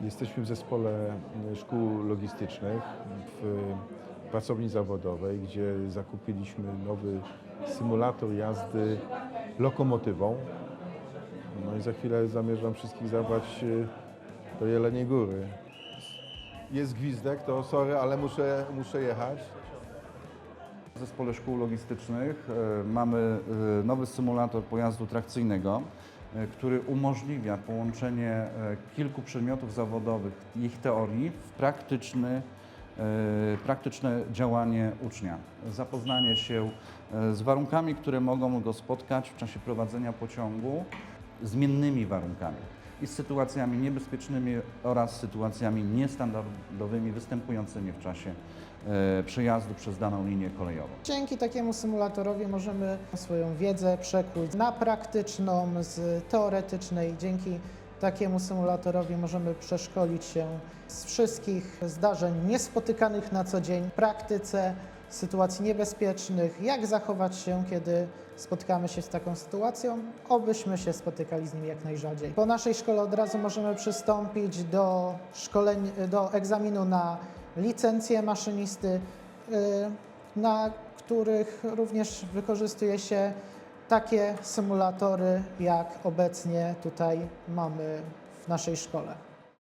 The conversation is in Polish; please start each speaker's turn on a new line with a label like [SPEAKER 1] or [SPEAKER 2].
[SPEAKER 1] Jesteśmy w zespole y, szkół logistycznych w pracowni zawodowej, gdzie zakupiliśmy nowy symulator jazdy lokomotywą. No i za chwilę zamierzam wszystkich zabrać y, do Jeleniej Góry. Jest gwizdek, to sorry, ale muszę, muszę jechać.
[SPEAKER 2] W zespole szkół logistycznych e, mamy e, nowy symulator pojazdu trakcyjnego, e, który umożliwia połączenie e, kilku przedmiotów zawodowych ich teorii w praktyczny, e, praktyczne działanie ucznia. Zapoznanie się e, z warunkami, które mogą go spotkać w czasie prowadzenia pociągu, zmiennymi warunkami i z sytuacjami niebezpiecznymi oraz sytuacjami niestandardowymi występującymi w czasie e, przejazdu przez daną linię kolejową.
[SPEAKER 3] Dzięki takiemu symulatorowi możemy swoją wiedzę przekuć na praktyczną z teoretycznej. Dzięki takiemu symulatorowi możemy przeszkolić się z wszystkich zdarzeń niespotykanych na co dzień w praktyce, sytuacji niebezpiecznych, jak zachować się, kiedy spotkamy się z taką sytuacją, obyśmy się spotykali z nim jak najrzadziej. Po naszej szkole od razu możemy przystąpić do, szkoleń, do egzaminu na licencję maszynisty, y, na których również wykorzystuje się takie symulatory, jak obecnie tutaj mamy w naszej szkole.